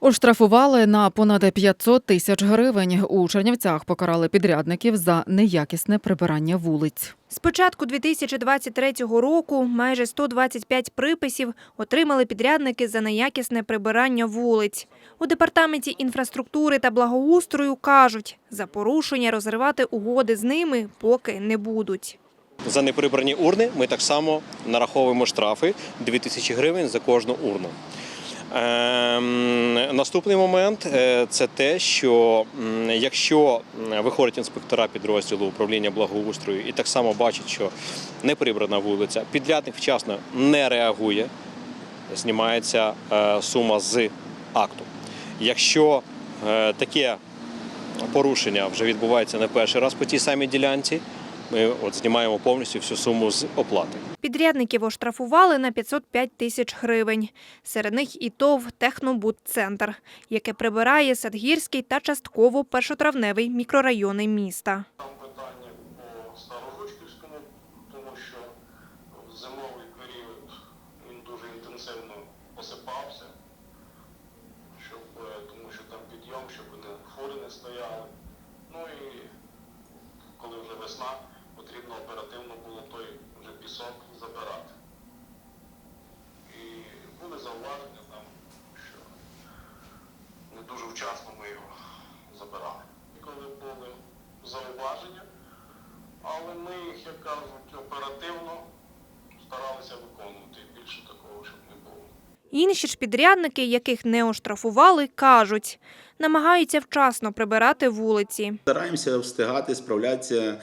Оштрафували на понад 500 тисяч гривень. У Чернівцях покарали підрядників за неякісне прибирання вулиць. З початку 2023 року майже 125 приписів отримали підрядники за неякісне прибирання вулиць. У департаменті інфраструктури та благоустрою кажуть, за порушення розривати угоди з ними поки не будуть. За неприбрані урни ми так само нараховуємо штрафи 2000 гривень за кожну урну. Ем, наступний момент е, це те, що якщо м, виходять інспектора підрозділу управління благоустрою і так само бачать, що не прибрана вулиця, підрядник вчасно не реагує, знімається е, сума з акту. Якщо е, таке порушення вже відбувається не перший раз по тій самій ділянці, ми от знімаємо повністю всю суму з оплати. Підрядників оштрафували на 505 тисяч гривень. Серед них і ТОВ «Технобудцентр», яке прибирає Садгірський та частково першотравневий мікрорайони міста. Там питання по Старожучківському, тому що в зимовий період він дуже інтенсивно посипався, е, тому що там підйом, щоб вони фури не стояли. Ну і коли вже весна, потрібно оперативно було той вже пісок забирати. І були зауваження там, що не дуже вчасно ми його забирали. І коли були зауваження, але ми їх, як кажуть, оперативно старалися виконувати. Більше такого, щоб не було. Інші ж підрядники, яких не оштрафували, кажуть, намагаються вчасно прибирати вулиці. Стараємося встигати, справлятися,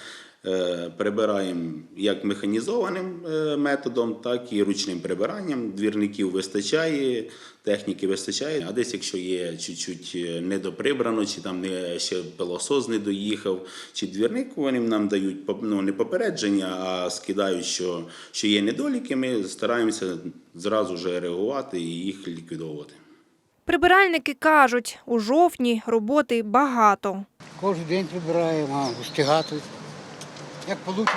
прибираємо як механізованим е, методом, так і ручним прибиранням. Двірників вистачає, техніки вистачає. А десь, якщо є чуть-чуть е, недоприбрано, чи там не ще пилосос не доїхав, чи двірник, вони нам дають ну, не попередження, а скидають, що, що є недоліки. Ми стараємося зразу вже реагувати і їх ліквідовувати. Прибиральники кажуть, у жовтні роботи багато. Кожен день прибираємо, встигати. Як вийде.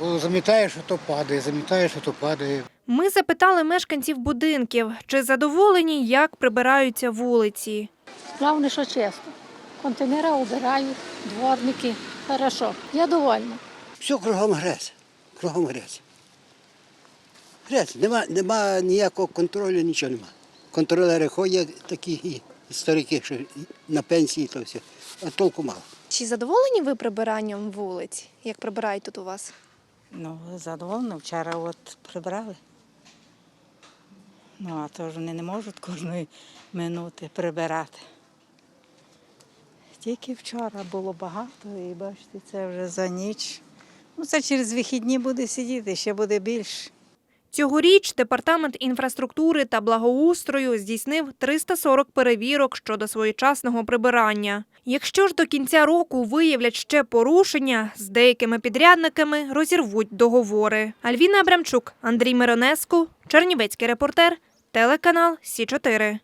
Бо замітаєш, що то падає, замітаєш, що то падає. Ми запитали мешканців будинків, чи задоволені, як прибираються вулиці. Главное, що чисто. Контейнери убирають, дворники. Хорошо. Я довольна. Все кругом грязь. Кругом грязь. Грязь. Нема, нема ніякого контролю, нічого нема. Контролери ходять такі і старики, що на пенсії, то все. А толку мало. Чи задоволені ви прибиранням вулиць, як прибирають тут у вас? Ну, задоволена. Вчора от прибрали. Ну, а то ж вони не можуть кожної минути прибирати. Тільки вчора було багато, і бачите, це вже за ніч. Ну, це через вихідні буде сидіти, ще буде більше. Цьогоріч департамент інфраструктури та благоустрою здійснив 340 перевірок щодо своєчасного прибирання. Якщо ж до кінця року виявлять ще порушення, з деякими підрядниками розірвуть договори. Альвіна Абрамчук, Андрій Миронеску, Чернівецький репортер, телеканал Сі 4